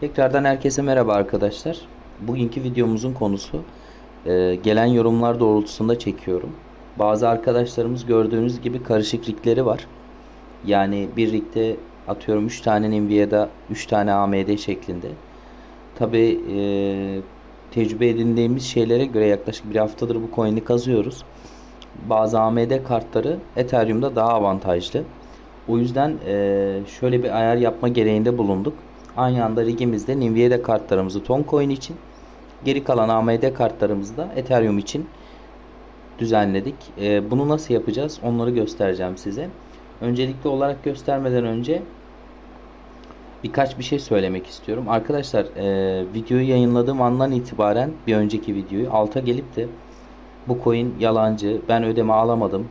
Tekrardan herkese merhaba arkadaşlar. Bugünkü videomuzun konusu e, gelen yorumlar doğrultusunda çekiyorum. Bazı arkadaşlarımız gördüğünüz gibi karışık rigleri var. Yani bir rigde atıyorum 3 tane Nvidia'da 3 tane AMD şeklinde. Tabi tecrübe edindiğimiz şeylere göre yaklaşık bir haftadır bu coin'i kazıyoruz. Bazı AMD kartları Ethereum'da daha avantajlı. O yüzden e, şöyle bir ayar yapma gereğinde bulunduk. Aynı anda rigimizde Nvidia kartlarımızı Toncoin için, geri kalan AMD kartlarımızı da Ethereum için düzenledik. E, bunu nasıl yapacağız onları göstereceğim size. Öncelikli olarak göstermeden önce birkaç bir şey söylemek istiyorum. Arkadaşlar e, videoyu yayınladığım andan itibaren bir önceki videoyu alta gelip de bu coin yalancı, ben ödeme alamadım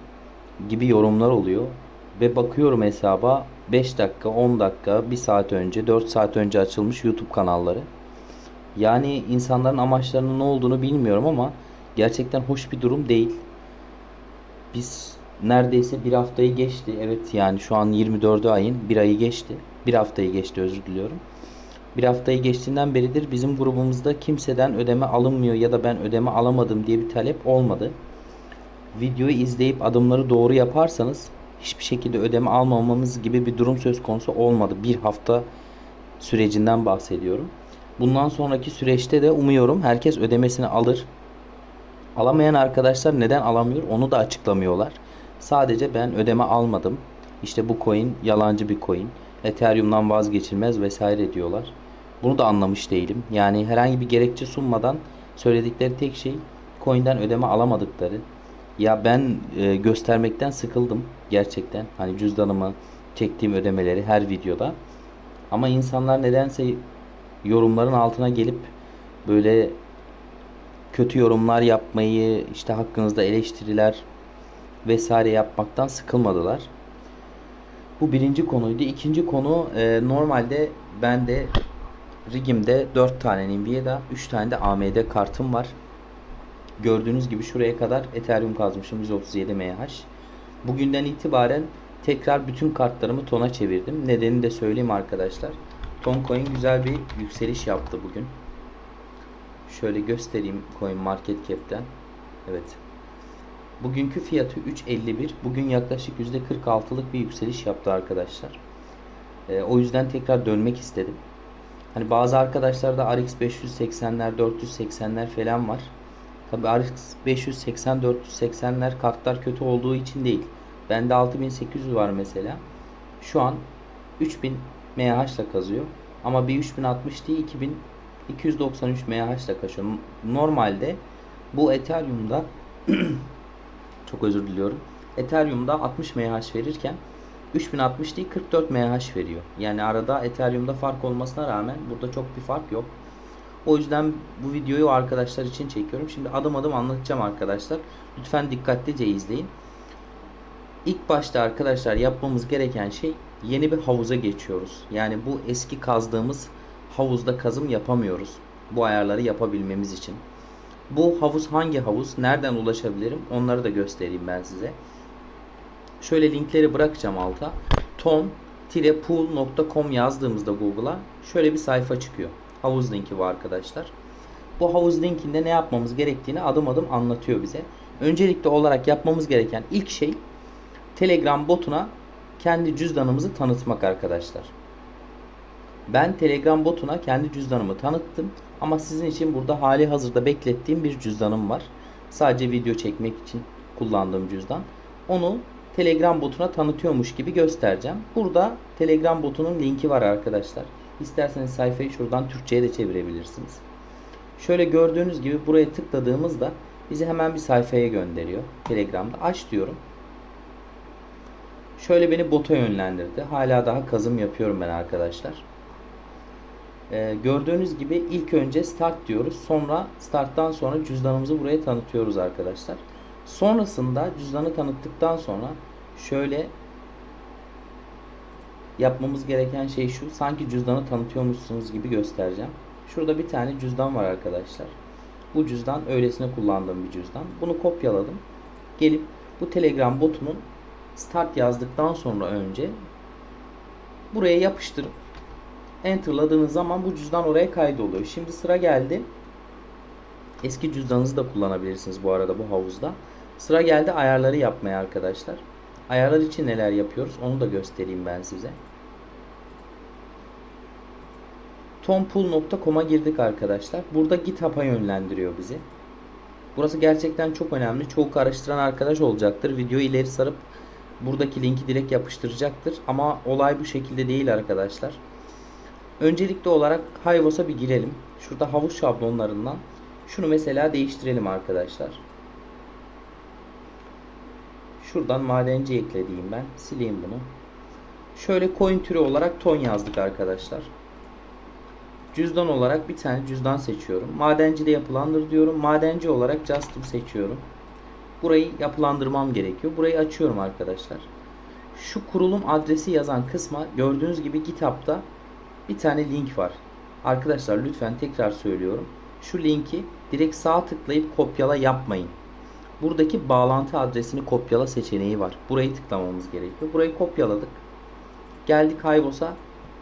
gibi yorumlar oluyor. Ve bakıyorum hesaba 5 dakika, 10 dakika, 1 saat önce, 4 saat önce açılmış YouTube kanalları. Yani insanların amaçlarının ne olduğunu bilmiyorum ama gerçekten hoş bir durum değil. Biz neredeyse bir haftayı geçti. Evet yani şu an 24 ayın bir ayı geçti. Bir haftayı geçti özür diliyorum. Bir haftayı geçtiğinden beridir bizim grubumuzda kimseden ödeme alınmıyor ya da ben ödeme alamadım diye bir talep olmadı. Videoyu izleyip adımları doğru yaparsanız hiçbir şekilde ödeme almamamız gibi bir durum söz konusu olmadı. Bir hafta sürecinden bahsediyorum. Bundan sonraki süreçte de umuyorum herkes ödemesini alır. Alamayan arkadaşlar neden alamıyor onu da açıklamıyorlar. Sadece ben ödeme almadım. İşte bu coin yalancı bir coin. Ethereum'dan vazgeçilmez vesaire diyorlar. Bunu da anlamış değilim. Yani herhangi bir gerekçe sunmadan söyledikleri tek şey coin'den ödeme alamadıkları. Ya ben e, göstermekten sıkıldım gerçekten. Hani cüzdanımı çektiğim ödemeleri her videoda. Ama insanlar nedense yorumların altına gelip böyle kötü yorumlar yapmayı, işte hakkınızda eleştiriler vesaire yapmaktan sıkılmadılar. Bu birinci konuydu. İkinci konu e, normalde ben de rigimde 4 tane Nvidia, 3 tane de AMD kartım var. Gördüğünüz gibi şuraya kadar Ethereum kazmışım 137 MH. Bugünden itibaren tekrar bütün kartlarımı tona çevirdim. Nedenini de söyleyeyim arkadaşlar. Toncoin güzel bir yükseliş yaptı bugün. Şöyle göstereyim Coin Market Cap'ten. Evet. Bugünkü fiyatı 3.51. Bugün yaklaşık %46'lık bir yükseliş yaptı arkadaşlar. Ee, o yüzden tekrar dönmek istedim. Hani bazı arkadaşlarda RX 580'ler, 480'ler falan var. Tabi RX 580, 480'ler kartlar kötü olduğu için değil. Bende 6800 var mesela. Şu an 3000 MH ile kazıyor. Ama bir 3060 değil 2293 MH ile kaçıyor. Normalde bu Ethereum'da çok özür diliyorum. Ethereum'da 60 MH verirken 3060 değil 44 MH veriyor. Yani arada Ethereum'da fark olmasına rağmen burada çok bir fark yok. O yüzden bu videoyu arkadaşlar için çekiyorum. Şimdi adım adım anlatacağım arkadaşlar. Lütfen dikkatlice izleyin. İlk başta arkadaşlar yapmamız gereken şey yeni bir havuza geçiyoruz. Yani bu eski kazdığımız havuzda kazım yapamıyoruz. Bu ayarları yapabilmemiz için. Bu havuz hangi havuz? Nereden ulaşabilirim? Onları da göstereyim ben size. Şöyle linkleri bırakacağım alta. tom-pool.com yazdığımızda Google'a şöyle bir sayfa çıkıyor. Havuz linki var arkadaşlar. Bu havuz linkinde ne yapmamız gerektiğini adım adım anlatıyor bize. Öncelikli olarak yapmamız gereken ilk şey Telegram botuna kendi cüzdanımızı tanıtmak arkadaşlar. Ben Telegram botuna kendi cüzdanımı tanıttım ama sizin için burada hali hazırda beklettiğim bir cüzdanım var. Sadece video çekmek için kullandığım cüzdan. Onu Telegram botuna tanıtıyormuş gibi göstereceğim. Burada Telegram botunun linki var arkadaşlar. İsterseniz sayfayı şuradan Türkçe'ye de çevirebilirsiniz. Şöyle gördüğünüz gibi buraya tıkladığımızda bizi hemen bir sayfaya gönderiyor. Telegram'da aç diyorum. Şöyle beni bota yönlendirdi. Hala daha kazım yapıyorum ben arkadaşlar. Ee, gördüğünüz gibi ilk önce start diyoruz. Sonra starttan sonra cüzdanımızı buraya tanıtıyoruz arkadaşlar. Sonrasında cüzdanı tanıttıktan sonra şöyle yapmamız gereken şey şu. Sanki cüzdanı tanıtıyormuşsunuz gibi göstereceğim. Şurada bir tane cüzdan var arkadaşlar. Bu cüzdan öylesine kullandığım bir cüzdan. Bunu kopyaladım. Gelip bu Telegram botunun start yazdıktan sonra önce buraya yapıştırıp enterladığınız zaman bu cüzdan oraya kaydoluyor. Şimdi sıra geldi. Eski cüzdanınızı da kullanabilirsiniz bu arada bu havuzda. Sıra geldi ayarları yapmaya arkadaşlar. Ayarlar için neler yapıyoruz onu da göstereyim ben size. Tompool.com'a girdik arkadaşlar. Burada GitHub'a yönlendiriyor bizi. Burası gerçekten çok önemli. Çoğu karıştıran arkadaş olacaktır. Videoyu ileri sarıp buradaki linki direkt yapıştıracaktır. Ama olay bu şekilde değil arkadaşlar. Öncelikli olarak Hayvos'a bir girelim. Şurada havuz şablonlarından şunu mesela değiştirelim arkadaşlar. Şuradan madenci eklediğim ben. Sileyim bunu. Şöyle coin türü olarak ton yazdık arkadaşlar. Cüzdan olarak bir tane cüzdan seçiyorum. Madenci de yapılandır diyorum. Madenci olarak Justin seçiyorum. Burayı yapılandırmam gerekiyor. Burayı açıyorum arkadaşlar. Şu kurulum adresi yazan kısma gördüğünüz gibi GitHub'da bir tane link var. Arkadaşlar lütfen tekrar söylüyorum. Şu linki direkt sağ tıklayıp kopyala yapmayın. Buradaki bağlantı adresini kopyala seçeneği var. Burayı tıklamamız gerekiyor. Burayı kopyaladık. Geldik Hayvos'a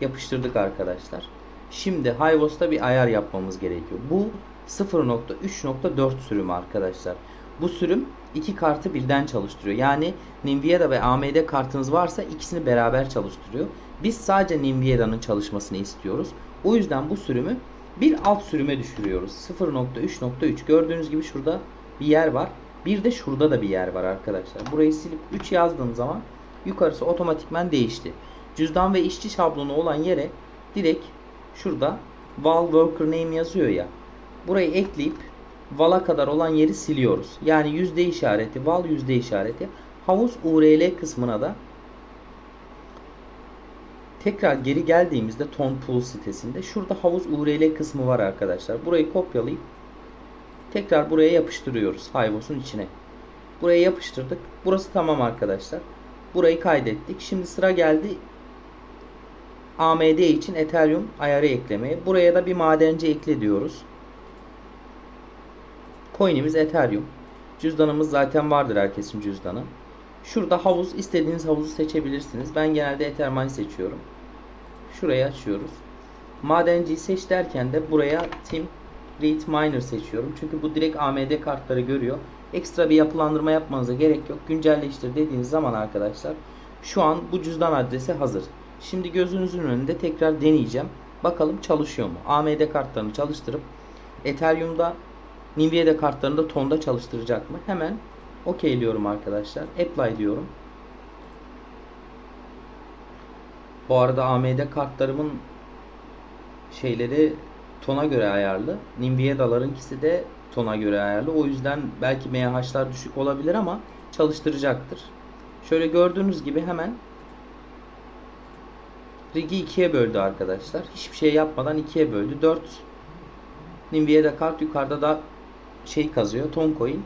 yapıştırdık arkadaşlar. Şimdi Hayvos'ta bir ayar yapmamız gerekiyor. Bu 0.3.4 sürümü arkadaşlar. Bu sürüm iki kartı birden çalıştırıyor. Yani Nvidia ve AMD kartınız varsa ikisini beraber çalıştırıyor. Biz sadece Nvidia'nın çalışmasını istiyoruz. O yüzden bu sürümü bir alt sürüme düşürüyoruz. 0.3.3 gördüğünüz gibi şurada bir yer var. Bir de şurada da bir yer var arkadaşlar. Burayı silip 3 yazdığım zaman yukarısı otomatikman değişti. Cüzdan ve işçi şablonu olan yere direkt şurada val worker name yazıyor ya. Burayı ekleyip val'a kadar olan yeri siliyoruz. Yani yüzde işareti val yüzde işareti. Havuz URL kısmına da tekrar geri geldiğimizde Tonpool sitesinde şurada havuz URL kısmı var arkadaşlar. Burayı kopyalayıp tekrar buraya yapıştırıyoruz Hayvos'un içine. Buraya yapıştırdık. Burası tamam arkadaşlar. Burayı kaydettik. Şimdi sıra geldi AMD için Ethereum ayarı eklemeye. Buraya da bir madenci ekle diyoruz. Coin'imiz Ethereum. Cüzdanımız zaten vardır herkesin cüzdanı. Şurada havuz istediğiniz havuzu seçebilirsiniz. Ben genelde Ethermine seçiyorum. Şurayı açıyoruz. Madenciyi seç derken de buraya Team Read Miner seçiyorum. Çünkü bu direkt AMD kartları görüyor. Ekstra bir yapılandırma yapmanıza gerek yok. Güncelleştir dediğiniz zaman arkadaşlar şu an bu cüzdan adresi hazır. Şimdi gözünüzün önünde tekrar deneyeceğim. Bakalım çalışıyor mu? AMD kartlarını çalıştırıp Ethereum'da Nvidia kartlarını da tonda çalıştıracak mı? Hemen okeyliyorum arkadaşlar. Apply diyorum. Bu arada AMD kartlarımın şeyleri tona göre ayarlı. Nvidia'larınkisi de tona göre ayarlı. O yüzden belki MH'lar düşük olabilir ama çalıştıracaktır. Şöyle gördüğünüz gibi hemen Rig'i ikiye böldü arkadaşlar. Hiçbir şey yapmadan ikiye böldü. 4 Nvidia kart yukarıda da şey kazıyor. Ton coin.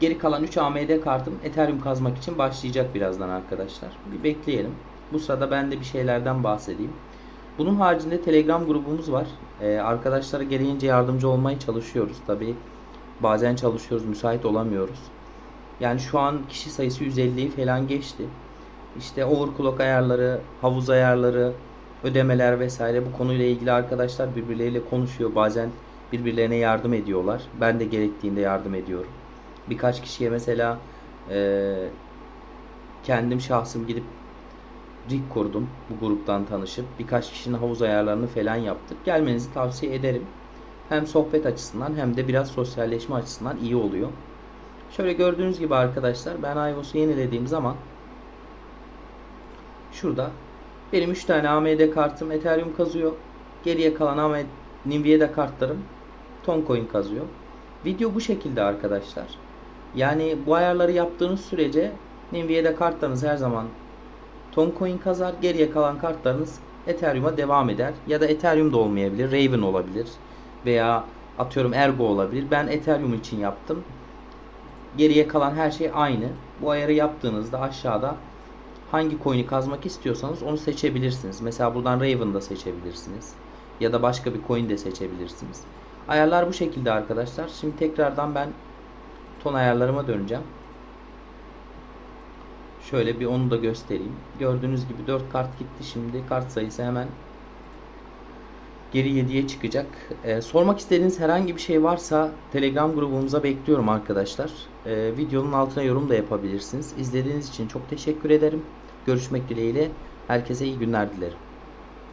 Geri kalan 3 AMD kartım Ethereum kazmak için başlayacak birazdan arkadaşlar. Bir bekleyelim. Bu sırada ben de bir şeylerden bahsedeyim. Bunun haricinde Telegram grubumuz var. Ee, arkadaşlara gereğince yardımcı olmaya çalışıyoruz. Tabi bazen çalışıyoruz, müsait olamıyoruz. Yani şu an kişi sayısı 150'yi falan geçti. İşte overclock ayarları, havuz ayarları, ödemeler vesaire bu konuyla ilgili arkadaşlar birbirleriyle konuşuyor. Bazen birbirlerine yardım ediyorlar. Ben de gerektiğinde yardım ediyorum. Birkaç kişiye mesela e, kendim şahsım gidip rig kurdum bu gruptan tanışıp birkaç kişinin havuz ayarlarını falan yaptık. Gelmenizi tavsiye ederim. Hem sohbet açısından hem de biraz sosyalleşme açısından iyi oluyor. Şöyle gördüğünüz gibi arkadaşlar ben iOS'u yenilediğim zaman şurada benim 3 tane AMD kartım Ethereum kazıyor. Geriye kalan AMD Nvidia kartlarım Toncoin kazıyor. Video bu şekilde arkadaşlar. Yani bu ayarları yaptığınız sürece Nvidia kartlarınız her zaman Toncoin kazar. Geriye kalan kartlarınız Ethereum'a devam eder. Ya da Ethereum da olmayabilir. Raven olabilir. Veya atıyorum Ergo olabilir. Ben Ethereum için yaptım. Geriye kalan her şey aynı. Bu ayarı yaptığınızda aşağıda hangi coin'i kazmak istiyorsanız onu seçebilirsiniz. Mesela buradan Raven da seçebilirsiniz. Ya da başka bir coin de seçebilirsiniz. Ayarlar bu şekilde arkadaşlar. Şimdi tekrardan ben ton ayarlarıma döneceğim. Şöyle bir onu da göstereyim. Gördüğünüz gibi 4 kart gitti. Şimdi kart sayısı hemen geri 7'ye çıkacak. Ee, sormak istediğiniz herhangi bir şey varsa Telegram grubumuza bekliyorum arkadaşlar. Ee, videonun altına yorum da yapabilirsiniz. İzlediğiniz için çok teşekkür ederim. Görüşmek dileğiyle. Herkese iyi günler dilerim.